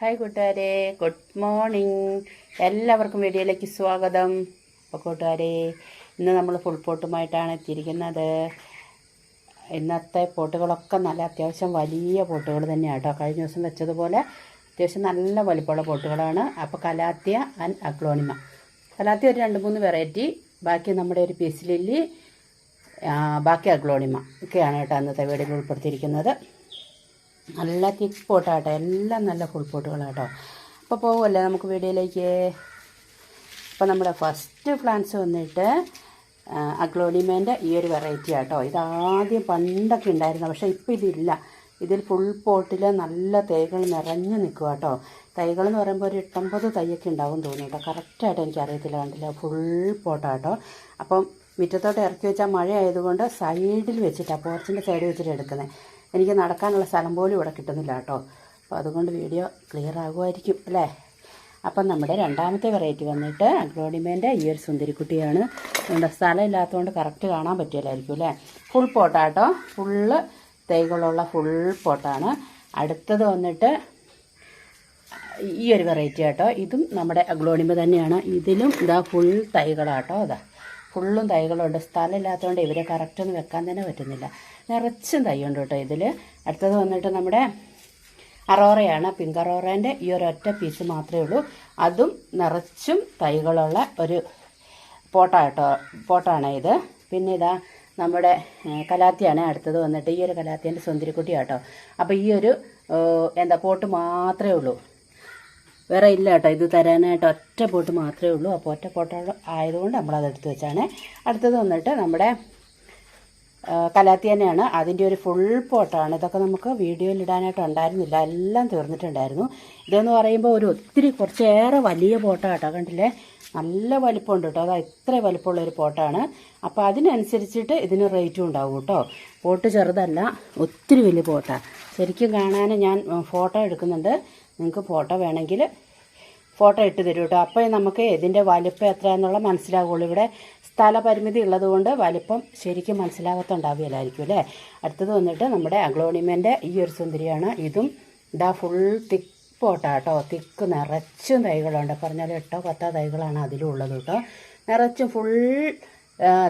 Hi കൂട്ടുകാരെ good morning എല്ലാവർക്കും വീഡിയോയിലേക്ക് സ്വാഗതം. അപ്പോൾ കൂട്ടുകാരെ ഇന്ന് നമ്മൾ ഫുൾ പോട്ടുമായിട്ടാണ് എത്തിയിരിക്കുന്നത്. ഇന്നത്തെ പോട്ടുകളൊക്കെ നല്ല അത്യാവശ്യം വലിയ പോട്ടുകൾ തന്നെയാണ് കേട്ടോ കഴിഞ്ഞ ദിവസം വെച്ചതുപോലെ അത്യാവശ്യം നല്ല വലിപ്പമുള്ള പോട്ടുകളാണ്. അപ്പോൾ കലാത്തിയ ആൻഡ് അക്ലോണിമ കലാത്തിയ ഒരു രണ്ട് മൂന്ന് വെറൈറ്റി ബാക്കി നമ്മുടെ ഒരു പീസ് ലില്ലി ആ, ബാക്കി അഗ്ലോണിമ ഒക്കെയാണ് കേട്ടോ അന്നത്തെ വീഡിയോയിൽ ഉൾപ്പെടുത്തിയിരിക്കുന്നത്. നല്ല തിക്ക് പോട്ടാട്ടോ എല്ലാം നല്ല ഫുൾ പോട്ടുകളാട്ടോ അപ്പോൾ പോകുമല്ലേ നമുക്ക് വീഡിയോയിലേക്ക്? അപ്പോൾ നമ്മുടെ ഫസ്റ്റ് പ്ലാന്റ്സ് വന്നിട്ട് അഗ്ലോണിമേന്റെ ഈ ഒരു വെറൈറ്റി ആട്ടോ. ഇതാദ്യം പണ്ടൊക്കെ ഉണ്ടായിരുന്നു പക്ഷേ ഇപ്പോൾ ഇതില്ല. ഇതിൽ ഫുൾ പോട്ടിൽ നല്ല തൈകൾ നിറഞ്ഞു നിൽക്കുക കേട്ടോ തൈകൾ എന്ന് പറയുമ്പോൾ ഒരു എട്ടൊമ്പത് തൈയൊക്കെ ഉണ്ടാവും തോന്നുന്നു കേട്ടോ കറക്റ്റായിട്ട് എനിക്കറിയത്തില്ല കണ്ടില്ല. ഫുൾ പോട്ടാട്ടോ അപ്പം മുറ്റത്തോട്ട് ഇറക്കി വെച്ചാൽ മഴ ആയതുകൊണ്ട് സൈഡിൽ വെച്ചിട്ടാണ് പോർച്ചിന്റെ സൈഡിൽ വെച്ചിട്ട് എടുക്കുന്നത് എനിക്ക് നടക്കാനുള്ള സ്ഥലം പോലും ഇവിടെ കിട്ടുന്നില്ല കേട്ടോ. അപ്പോൾ അതുകൊണ്ട് വീഡിയോ ക്ലിയർ ആകുമായിരിക്കും അല്ലേ? അപ്പം നമ്മുടെ രണ്ടാമത്തെ വെറൈറ്റി വന്നിട്ട് അഗ്രോണിമേന്റെ ഈ ഒരു സുന്ദരിക്കുട്ടിയാണ്. നമ്മുടെ സ്ഥലം ഇല്ലാത്തതുകൊണ്ട് കറക്റ്റ് കാണാൻ പറ്റില്ലായിരിക്കും അല്ലേ? ഫുൾ പോട്ടാട്ടോ ഫുള്ള് തൈകളുള്ള ഫുൾ പോട്ടാണ് അടുത്തത് വന്നിട്ട് ഈ ഒരു വെറൈറ്റി ആട്ടോ ഇതും നമ്മുടെ അഗ്ലോണിമ തന്നെയാണ്. ഇതിലും ഇതാ ഫുൾ തൈകളാട്ടോ അതാ. ഫുള്ളും തൈകളുണ്ട്. സ്ഥലമില്ലാത്തതുകൊണ്ട് ഇവരെ കറക്റ്റൊന്നും വെക്കാൻ തന്നെ പറ്റുന്നില്ല. നിറച്ചും തൈയുണ്ട് കേട്ടോ ഇതിൽ അടുത്തത് വന്നിട്ട് നമ്മുടെ അറോറയാണ്. പിങ്ക് അറോറേന്റെ ഈ ഒരു ഒറ്റ പീസ് മാത്രമേ ഉള്ളൂ. അതും നിറച്ചും തൈകളുള്ള ഒരു പോട്ടാട്ടോ പോട്ടാണ് ഇത്. പിന്നെ ഇതാ നമ്മുടെ കലാത്തിയാണ്. അടുത്തത് വന്നിട്ട് ഈ ഒരു കലാത്തിന്റെ സുന്ദരിക്കുട്ടിയാട്ടോ അപ്പോൾ ഈ ഒരു എന്താ പോട്ട് മാത്രമേ ഉള്ളൂ. വേറെ ഇല്ല കേട്ടോ. ഇത് തരാനായിട്ട് ഒറ്റ പോട്ട് മാത്രമേ ഉള്ളൂ. അപ്പോൾ ഒറ്റ പോട്ട ആയതുകൊണ്ട് നമ്മളത് എടുത്ത് വെച്ചാണ്. അടുത്തത് വന്നിട്ട് നമ്മുടെ കലാത്തി തന്നെയാണ്. അതിന്റെ ഒരു ഫുൾ പോട്ടാണ്. ഇതൊക്കെ നമുക്ക് വീഡിയോയിൽ ഇടാനായിട്ട് ഉണ്ടായിരുന്നില്ല. എല്ലാം തീർന്നിട്ടുണ്ടായിരുന്നു. ഇതെന്ന് പറയുമ്പോൾ ഒരു ഒത്തിരി കുറച്ചേറെ വലിയ പോട്ടാണ് കേട്ടോ. കണ്ടില്ലേ? നല്ല വലിപ്പമുണ്ട് കേട്ടോ. അതാ ഇത്ര വലിപ്പമുള്ള ഒരു പോട്ടാണ്. അപ്പോൾ അതിനനുസരിച്ചിട്ട് ഇതിന് റേറ്റും ഉണ്ടാവും കേട്ടോ. പോട്ട് ചെറുതല്ല ഒത്തിരി വലിയ പോട്ടാണ് ശരിക്കും കാണാൻ ഞാൻ ഫോട്ടോ എടുക്കുന്നുണ്ട്. നിങ്ങൾക്ക് ഫോട്ടോ വേണമെങ്കിൽ ഫോട്ടോ ഇട്ട് തരും കേട്ടോ. അപ്പോൾ നമുക്ക് ഇതിന്റെ വലിപ്പം എത്രയാണെന്നുള്ള മനസ്സിലാവുള്ളൂ. ഇവിടെ സ്ഥലപരിമിതി ഉള്ളതുകൊണ്ട് വലിപ്പം ശരിക്കും മനസ്സിലാകത്തുണ്ടാവുകയില്ലായിരിക്കും അല്ലേ? അടുത്തത് വന്നിട്ട് നമ്മുടെ അഗ്ലോണിമേന്റെ ഈ ഒരു സുന്ദരിയാണ്. ഇതും ഇതാ ഫുൾ തിക്ക് പോട്ടാട്ടോ തിക്ക് നിറച്ചും തൈകളുണ്ട്. പറഞ്ഞാൽ എട്ടോ പത്തോ തൈകളാണ് അതിലും ഉള്ളത് കേട്ടോ. നിറച്ചും ഫുൾ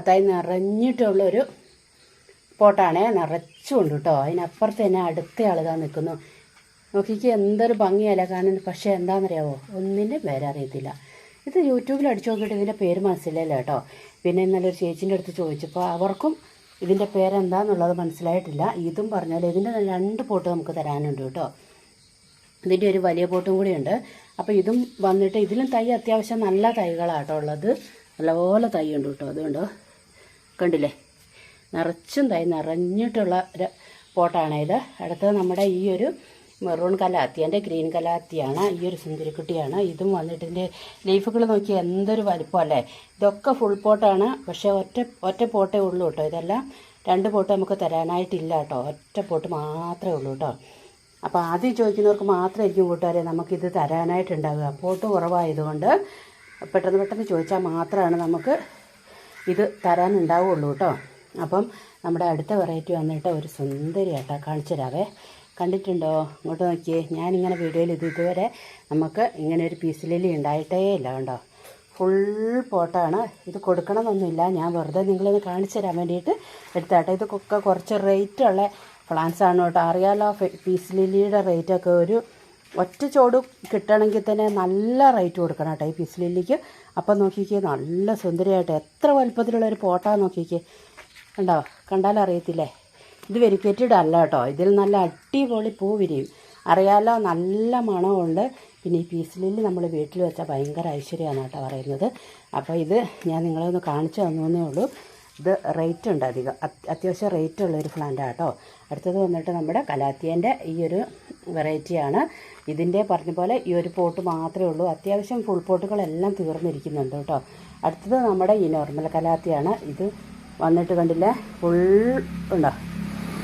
തൈ നിറഞ്ഞിട്ടുള്ളൊരു പോട്ടാണേ. നിറച്ചുണ്ട് കേട്ടോ. അതിനപ്പുറത്ത് തന്നെ അടുത്ത ആളിതാ നിൽക്കുന്നു. നോക്കിക്ക് എന്തൊരു ഭംഗിയല്ല കാണാൻ പക്ഷേ എന്താണെന്നറിയാവോ? ഒന്നിന്റെ പേര് അറിയത്തില്ല. ഇത് യൂട്യൂബിൽ അടിച്ചു നോക്കിയിട്ട് ഇതിന്റെ പേര് മനസ്സിലായില്ല കേട്ടോ. പിന്നെ ഇന്നലെ ഒരു ചേച്ചീന്റെ അടുത്ത് ചോദിച്ചപ്പോൾ അവർക്കും ഇതിന്റെ പേരെന്താന്നുള്ളത് മനസ്സിലായിട്ടില്ല. ഇതും പറഞ്ഞാൽ ഇതിന്റെ രണ്ട് പോട്ട് നമുക്ക് തരാനുണ്ട് കേട്ടോ. ഇതിന്റെ ഒരു വലിയ പോട്ടും കൂടിയുണ്ട് അപ്പോൾ ഇതും വന്നിട്ട് ഇതിലും തൈ അത്യാവശ്യം നല്ല തൈകളാട്ടോ ഉള്ളത്. നല്ലപോലെ തൈ ഉണ്ട് കേട്ടോ. അതുകൊണ്ട് കണ്ടില്ലേ? നിറച്ചും തൈ നിറഞ്ഞിട്ടുള്ള ഒരു പോട്ടാണ് ഇത്. അടുത്തത് നമ്മുടെ ഈ ഒരു മെറൂൺ കലാത്തി എന്റെ ഗ്രീൻ കലാത്തിയാണ് ഈ ഒരു സുന്ദരിക്കുട്ടിയാണ്. ഇതും വന്നിട്ട് ഇതിന്റെ ലീഫുകൾ നോക്കി എന്തൊരു വലിപ്പമല്ലേ ഇതൊക്കെ ഫുൾ പോട്ടാണ് പക്ഷേ ഒറ്റ ഒറ്റ പോട്ടേ ഉള്ളൂ കേട്ടോ ഇതെല്ലാം രണ്ട് പോട്ട് നമുക്ക് തരാനായിട്ടില്ല കേട്ടോ ഒറ്റ പോട്ട് മാത്രമേ ഉള്ളൂ കേട്ടോ അപ്പോൾ ആദ്യം ചോദിക്കുന്നവർക്ക് മാത്രമായിരിക്കും കൂട്ടുകാരെ നമുക്കിത് തരാനായിട്ടുണ്ടാവുക. പോട്ട് കുറവായതുകൊണ്ട് പെട്ടെന്ന് പെട്ടെന്ന് ചോദിച്ചാൽ മാത്രമാണ് നമുക്ക് ഇത് തരാനുണ്ടാവുള്ളൂ കേട്ടോ അപ്പം നമ്മുടെ അടുത്ത വെറൈറ്റി വന്നിട്ട് ഒരു സുന്ദരി ആട്ടോ കാണിച്ചു തരാവേ. കണ്ടിട്ടുണ്ടോ? ഇങ്ങോട്ട് നോക്കിയേ. ഞാനിങ്ങനെ വീഡിയോയിൽ ഇത് ഇതുവരെ നമുക്ക് ഇങ്ങനെ ഒരു പീസ് ലില്ലി ഉണ്ടായിട്ടേ ഇല്ല കണ്ടോ? ഫുൾ പോട്ടാണ്. ഇത് കൊടുക്കണമെന്നൊന്നുമില്ല. ഞാൻ വെറുതെ നിങ്ങളൊന്ന് കാണിച്ചു തരാൻ വേണ്ടിയിട്ട് എടുത്താട്ടെ. ഇതൊക്കെ കുറച്ച് റേറ്റുള്ള പ്ലാന്റ്സ് ആണ് കേട്ടോ. അറിയാലോ പീസ് ലില്ലിയുടെ റേറ്റൊക്കെ ഒരു ഒറ്റ ചോട് കിട്ടണമെങ്കിൽ തന്നെ നല്ല റേറ്റ് കൊടുക്കണം കേട്ടോ ഈ പീസ് ലില്ലിക്ക് അപ്പം നോക്കിക്കേ നല്ല സുന്ദരിയായിട്ട് എത്ര വലുപ്പത്തിലുള്ള ഒരു പോട്ടാ നോക്കിക്കേ. കണ്ടോ? കണ്ടാൽ അറിയത്തില്ലേ ഇത് വെരിക്കേറ്റഡ് അല്ല കേട്ടോ. ഇതിൽ നല്ല അടിപൊളി പൂ വിരിയും. അറിയാലോ നല്ല മണമുണ്ട്. പിന്നെ ഈ പീസ് ലില്ലി നമ്മൾ വീട്ടിൽ വെച്ചാൽ ഭയങ്കര ഐശ്വര്യമാണ് കേട്ടോ പറയുന്നത്. അപ്പോൾ ഇത് ഞാൻ നിങ്ങളെ ഒന്ന് കാണിച്ചു തന്നേ ഉള്ളൂ. ഇത് റേറ്റ് ഉണ്ട് അധികം. അത്- അത്യാവശ്യം റേറ്റ് ഉള്ളൊരു പ്ലാന്റ് കേട്ടോ. അടുത്തത് വന്നിട്ട് നമ്മുടെ കലാത്തിയന്റെ ഈ ഒരു വെറൈറ്റിയാണ് ഇതിന്റെ പറഞ്ഞ പോലെ ഈ ഒരു പോട്ട് മാത്രമേ ഉള്ളൂ. അത്യാവശ്യം ഫുൾ പോട്ടുകളെല്ലാം തീർന്നിരിക്കുന്നുണ്ട് കേട്ടോ. അടുത്തത് നമ്മുടെ ഈ നോർമൽ കലാത്തിയാണ്. ഇത് വന്നിട്ട് കണ്ടില്ല? ഫുൾ ഉണ്ടോ?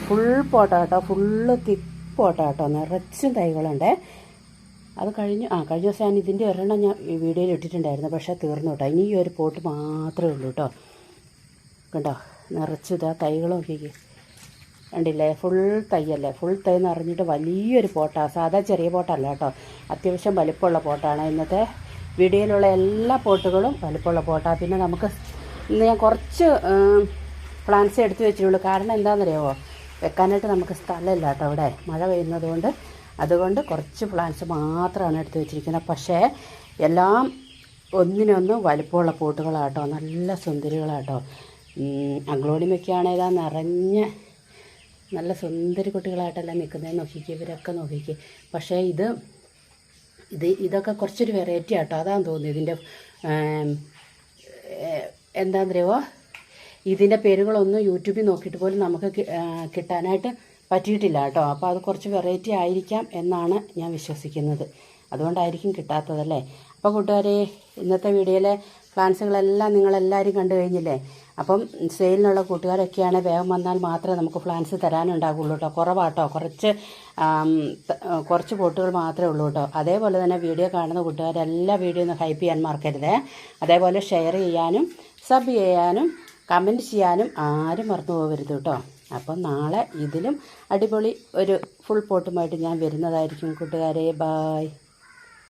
ഫുൾ പോട്ടാ കേട്ടോ ഫുള്ള് തിക്ക് പോട്ടാ കേട്ടോ നിറച്ചും തൈകളുണ്ട്. അത് കഴിഞ്ഞ് ആ കഴിഞ്ഞ ദിവസം ഞാൻ ഇതിന്റെ ഒരെണ്ണം ഞാൻ വീഡിയോയിൽ ഇട്ടിട്ടുണ്ടായിരുന്നു പക്ഷേ തീർന്നു കേട്ടോ. ഇനി ഈ ഒരു പോട്ട് മാത്രമേ ഉള്ളൂ കേട്ടോ. കണ്ടോ? നിറച്ചു ഇതാ തൈകൾ നോക്കിക്കേ. കണ്ടില്ലേ? ഫുൾ തൈയല്ലേ? ഫുൾ തൈ എന്ന് അറിഞ്ഞിട്ട് വലിയൊരു പോട്ടാണ് സാധാ ചെറിയ പോട്ടല്ല കേട്ടോ. അത്യാവശ്യം വലിപ്പമുള്ള പോട്ടാണ്. ഇന്നത്തെ വീഡിയോയിലുള്ള എല്ലാ പോട്ടുകളും വലിപ്പമുള്ള പോട്ടാണ് പിന്നെ നമുക്ക് ഇന്ന് ഞാൻ കുറച്ച് പ്ലാന്റ്സ് എടുത്തു വെച്ചിട്ടുള്ളൂ. കാരണം എന്താണെന്നറിയാമോ വെക്കാനായിട്ട് നമുക്ക് സ്ഥലമില്ല കേട്ടോ അവിടെ. മഴ പെയ്യുന്നത് കൊണ്ട് അതുകൊണ്ട് കുറച്ച് പ്ലാന്റ്സ് മാത്രമാണ് എടുത്ത് വെച്ചിരിക്കുന്നത്. പക്ഷേ എല്ലാം ഒന്നിനൊന്ന് വലിപ്പമുള്ള പോട്ടുകളാട്ടോ. നല്ല സുന്ദരികളാട്ടോ. ഇതാ നിറഞ്ഞ നല്ല സുന്ദരി കുട്ടികളായിട്ടെല്ലാം നിൽക്കുന്നത് നോക്കിക്കുക ഇവരൊക്കെ നോക്കിക്കുക പക്ഷേ ഇത് ഇത് ഇതൊക്കെ കുറച്ചൊരു വെറൈറ്റി ആട്ടോ. അതാണ് തോന്നുന്നത് ഇതിന്റെ എന്താണെന്നറിയുമോ ഇതിന്റെ പേരുകളൊന്നും യൂട്യൂബിൽ നോക്കിയിട്ട് പോലും നമുക്ക് കിട്ടാനായിട്ട് പറ്റിയിട്ടില്ല കേട്ടോ. അപ്പോൾ അത് കുറച്ച് വെറൈറ്റി ആയിരിക്കാം എന്നാണ് ഞാൻ വിശ്വസിക്കുന്നത്. അതുകൊണ്ടായിരിക്കും കിട്ടാത്തതല്ലേ അപ്പോൾ കൂട്ടുകാരെ ഇന്നത്തെ വീഡിയോയിലെ പ്ലാൻസുകളെല്ലാം നിങ്ങളെല്ലാവരും കണ്ടു കഴിഞ്ഞില്ലേ? അപ്പം സെയിലിനുള്ള കൂട്ടുകാരൊക്കെയാണ് വേഗം വന്നാൽ മാത്രമേ നമുക്ക് പ്ലാൻസ് തരാനുണ്ടാകുള്ളൂ കേട്ടോ. കുറവാട്ടോ. കുറച്ച് കുറച്ച് പോട്ടുകൾ മാത്രമേ ഉള്ളൂ കേട്ടോ. അതേപോലെ തന്നെ വീഡിയോ കാണുന്ന കൂട്ടുകാരെല്ലാ വീഡിയോ ഒന്ന് ഹൈപ്പ് ചെയ്യാൻ മറക്കരുതേ. അതേപോലെ ഷെയർ ചെയ്യാനും സബ് ചെയ്യാനും കമന്റ് ചെയ്യാനും ആരും മറന്നു പോകരുത് കേട്ടോ. അപ്പം നാളെ ഇതിലും അടിപൊളി ഒരു ഫുൾ പോട്ടുമായിട്ട് ഞാൻ വരുന്നതായിരിക്കും കൂട്ടുകാരെ. ബായ്